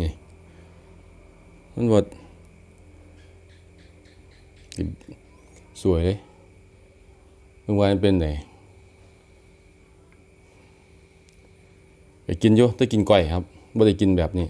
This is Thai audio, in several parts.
นี่มันบดสวยเลยเมื่อวานเป็นไหนไปกินอยู่ต้องกินก้อยครับไม่ได้กินแบบนี้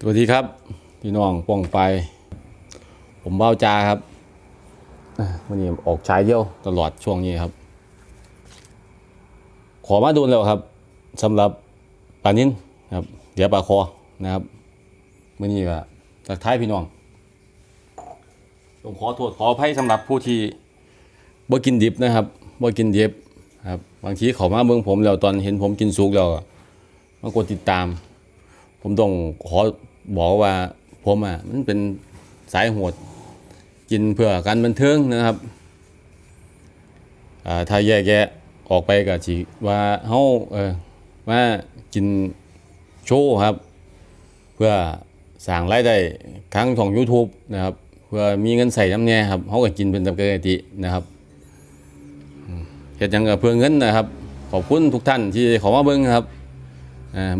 สวัสดีครับ พี่น้องป้องไป ผมเบ้าจาครับอะวันนี้ออกชายเดียวตลอดช่วงนี้ครับ ขอมาดูแล้วครับสำหรับปลานิ้นครับเดี๋ยวปลาคอนะครับมื่อนี้ก็ทักทายพี่น้องผมขอโทษขออภัยสำหรับผู้ที่บ่กินดิบนะครับบ่กินดิบครับบางทีเขามาเมืองผมแล้วตอนเห็นผมกินสุกแล้วก็มากดติดตาม ผมต้องขอ บอกว่าผมอะมันเป็นสายโหดกินเพื่อการบันเทิงนะครับถ้าแยกแยะออกไปก็สิว่าเฮาเออว่ากินโชว์ครับ เพื่อสร้างรายได้ครั้งของ YouTube นะครับ เพื่อมีเงินใส่น้ำแน่ครับเฮาก็กินเป็นปกตินะครับเฮ็ดหยังก็เพื่อเงินนะครับ ขอบคุณทุกท่านที่ข้ามาเบิ่งครับ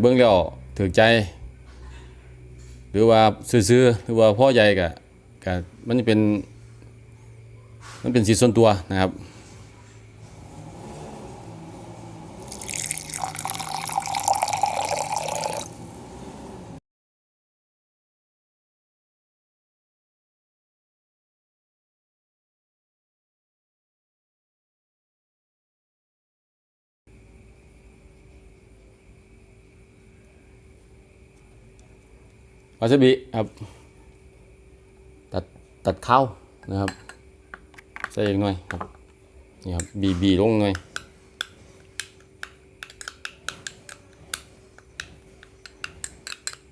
เบื้องแล้วถือใจ หรือว่าซื้อๆหรือว่าพ่อใหญ่กะกะมันจะเป็น มันเป็นสิทธิส่วนตัวนะครับ วาซาบิครับ ตัดตัดข้าวนะครับ ใส่อีกหน่อยครับ นี่ครับ บีบีลงหน่อย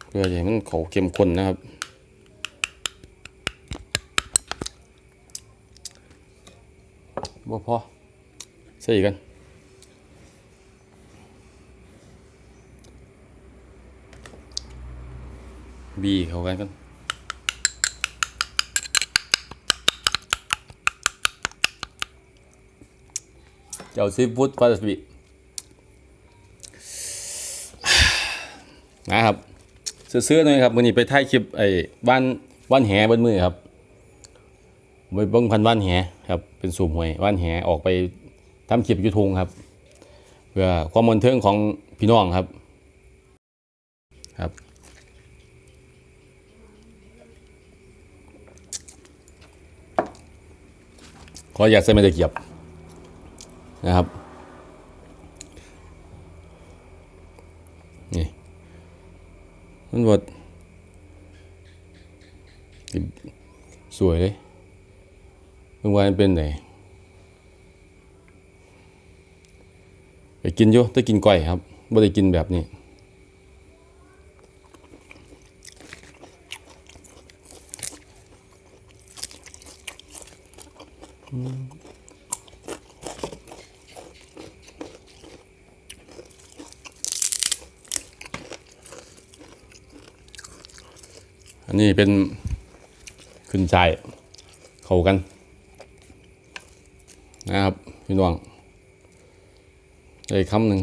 เพื่อให้มันเขาเข้มข้นนะครับบ่พอใส่อีกกัน บีเข้ากันกันเจ้าซีฟู้ดวาซาบินะครับซื้อๆหน่อยครับวันนี้ไปถ่ายคลิปไอ้บ้านบ้านแหบนมือครับไปเบิ้งพันบ้านแหครับ เป็นสูบหวยบ้านแหออกไปทำคลิปอยูทงครับ เพื่อความบันเทิงของพี่น้องครับ ครับ ขออยากใส่ไม่ตะเกียบนะครับนี่มันบดสวยเลยเมื่เพิ่งวานเป็นไหนไปกินอยู่แต่กินก้อยครับไม่ได้กินแบบนี้ เป็นขึ้นใจายเข้ากัน นะครับ พี่น้องได้คำหนึ่ง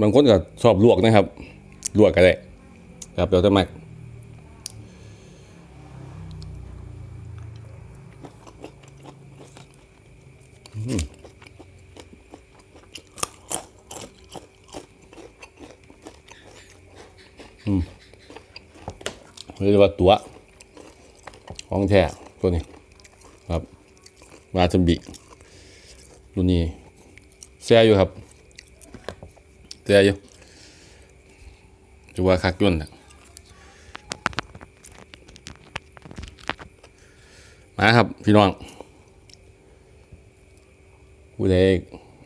บางคนก็ชอบลวกนะครับ ลวกก็ได้ครับเดี๋ยวจะมักอืมอืมเรียกว่าตัวของแท้ตัวนี้ครับวาซาบิตัวนี้แซ่อยู่ครับ ตืออยู่จะว่าคักยุ่นนะมาครับพี่น้องผู้ใด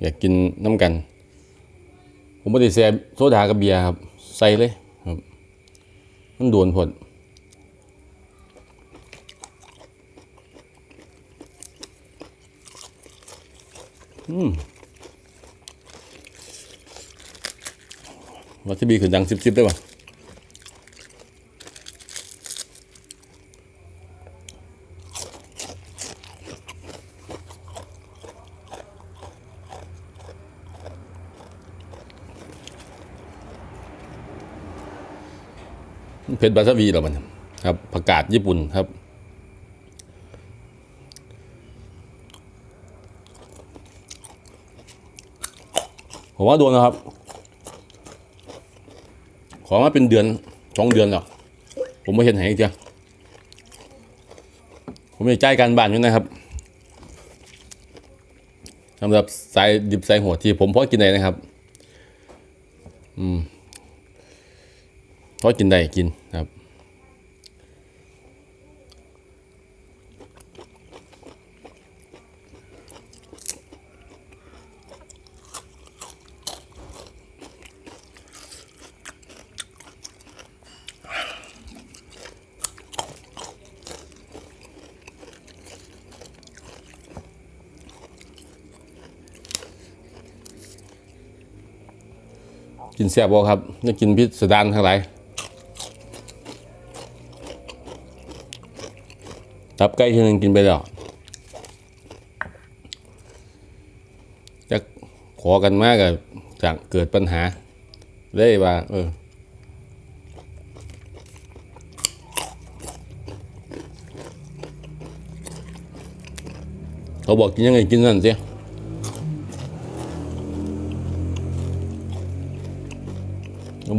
อยากกินน้ำกัน ผมไม่ได้แซ่โซดากับเบียร์ครับ ใส่เลยครับ มันโดวนผลอืม วาซาบิขึ้นดังซิบๆได้ป่ะเผ็ดวาซาบิเหรอมันครับผักกาดญี่ปุ่นครับผมว่าโดนนะครับ อมาเป็นเดือนสองเดือนหรอกผมไม่เห็นไหนอีกจ้ะผมมีใจายการบ้านอยู่นะครับสำหรับสายดิบสายหัวที่ผมพอกินได้นะครับ อืมพอกินได้กินครับ แซ่บบ่ครับจะกินพิสดารทั้งหลายตับไก่ที่หนึงกินไปแล้วจะขอกันมากกับจากเกิดปัญหาเลยว่าเออเขาบอกกินยังไงกินนั่นเสิเขา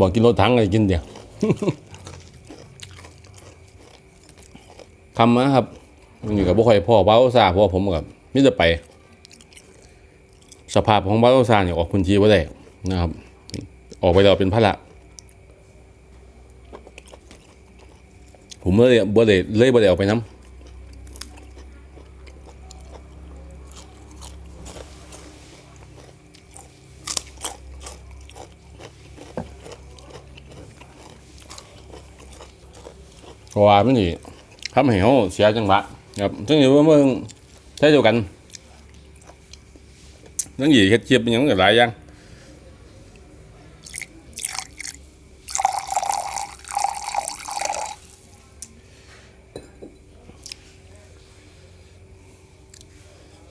บอกกินรถถังอะไรกินเดียวคำนะครับมันอยู่กับบุคคลพ่อบ้าซาเพราะว่าผมกับมิจะไป สภาพของบ้าซาเนี่ยออกพื้นที่ว่าได้นะครับ ออกไปเราเป็นพระละผมเลยบ่ได้เลยบ่ได้ออกไปน้ำ เพราะว่ามันนี่ทำให้เขาเสียจังหวะครับซึ่งอยู่ว่าเมืองใช่เดียวกันนั่งหยีเฮ็ดเชียบเป็นหยังกับหลายอย่าง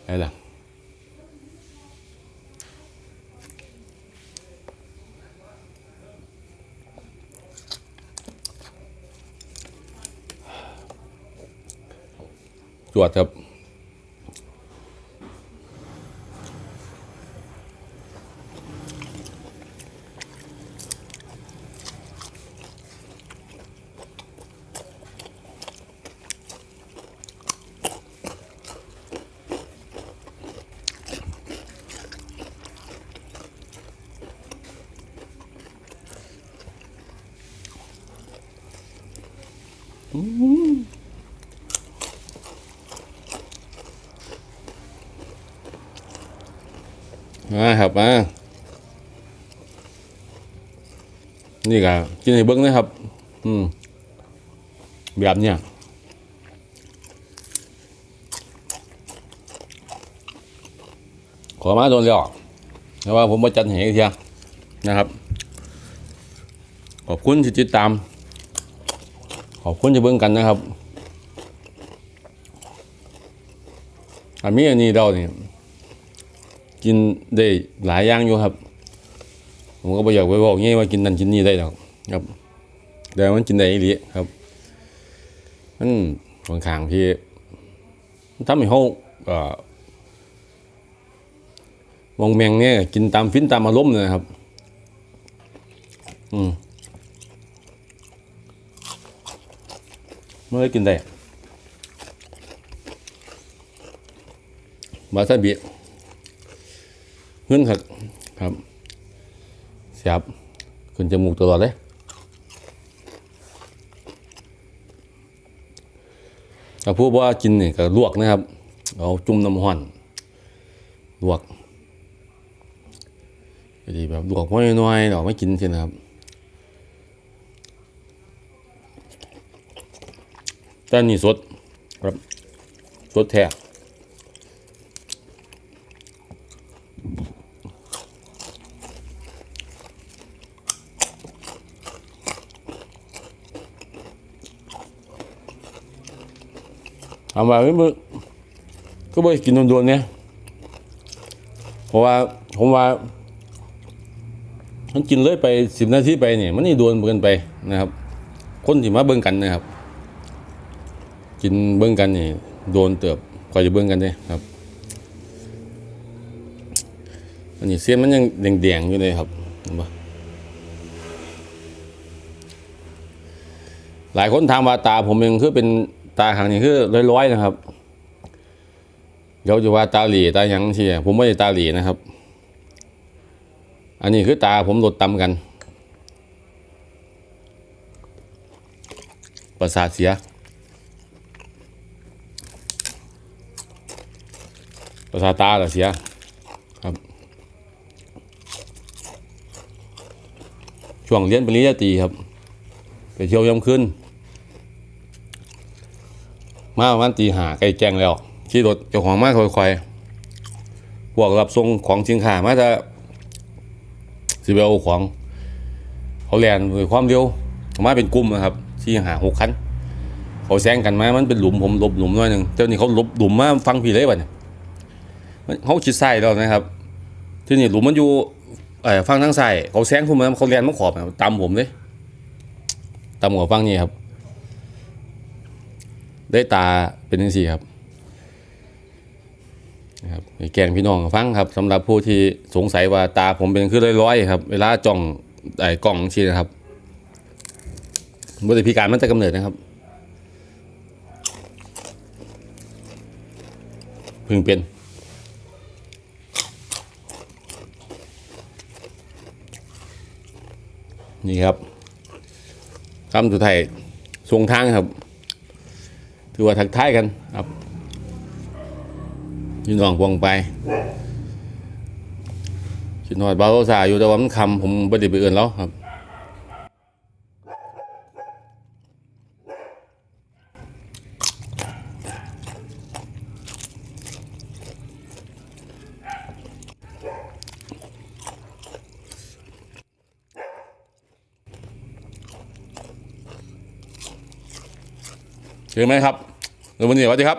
อะไรล่ะ จวดครับ Ooh. นี่ก็กินให้เบิ้งนะครับ อืมแบบเนี้ยขอมาโดนแล้วแต่ว่าผมมาจัดให้อีกเทียนะครับ ขอบคุณที่ติดตาม ขอบคุณที่เบิ่งกันนะครับอันนี้อันนี้เราเนี่ยกินได้หลายอย่างอยู่ครับ ผมก็ไม่อยากไปบอกงี้ว่ากินนั่นกินนี่ได้หรอกครับ แต่มันกินได้อีหลีครับ มันค่อนข้งที่ทำให้เขามองแมงเนี่ยกินตามฟินตามอารมณ์เลยนะครับ อืมไม่ได้กินได้วาซาบิเงื่อนครับครับ สียบขึ้นจมูกตลอดเลยถ้าพูดว่ากินนี่ก็ลวกนะครับ เอาจุ่มน้ำห้อนลวกดีแบบลวกน้อยๆเราไม่กินใช่นะครับ แต่อันนี่สดครับสดแท้ ทำมาก็บ่ก็ไม่กินโดนๆเนี่ยเพราะว่าผมว่ามันกินเลยไปสิบนาทีไปเนี่ยมันนี่โดนเกินไปนะครับ คนที่มาเบิ่งกันนะครับ กินเบิ่งกันนี่โดนเติบกว่าจะเบิ่งกันเด้ครับ อันนี้เส้นมันยังแดงๆอยู่เลยครับเห็นปะหลายคนถามว่าตาผมเองคือเป็น ตาข้างนี้คือร้อยๆนะครับ เดี๋ยวจะว่าตาหลีตาหยังเชียผมไม่ได้ตาหลีนะครับ อันนี้คือตาผมลดต่ำกัน ประสาทเสียประสาตาเหรอเสียครับช่วงเรียนปริญญาตรีครับ ไปเที่ยวยามคืน มาประมาณตีหาใกล้แจ้งแล้วขี่รถเจ้าของมาค่อยๆพวกรับส่งของสินค้ามาจะสิไปเอาของเขาแลนด้วยความเร็วมาเป็นกลุ่มนะครับ ที่หาหกคันเขาแซงกันมา มันเป็นหลุมผมหลบหลุมหน้อยหนึ่งเจ้านี่เขาหลบหลุมมาฟังพี่เลยบ่เนี่ยมันเขาชิดใส่แล้วนะครับ ที่นี่หลุมมันอยู่ฟังทางใส่เขาแซงผมมาเขาแลนมาขอบตามผมเลยตามหัวฟังนี่ครับ ได้ตาเป็นยังสี่ครับนะครับแกงพี่น้องฟังครับสำหรับผู้ที่สงสัยว่าตาผมเป็นคือร้อยๆครับ เวลาจ้องไอ้กล้องชีนะครับบุตรพิการมันจะกำเนิดนะครับพึ่งเป็นนี่ครับคำสุดท้ายทรงทางครับ ถือว่าทักทายกันครับพี่น้องวงไปคิดหอดบาสาอยู่แต่ว่ามันคำผมไม่ได้ไปเอื่นแล้วครับ เห็นไหมครับแล้ววันนี้สวัสดีครับ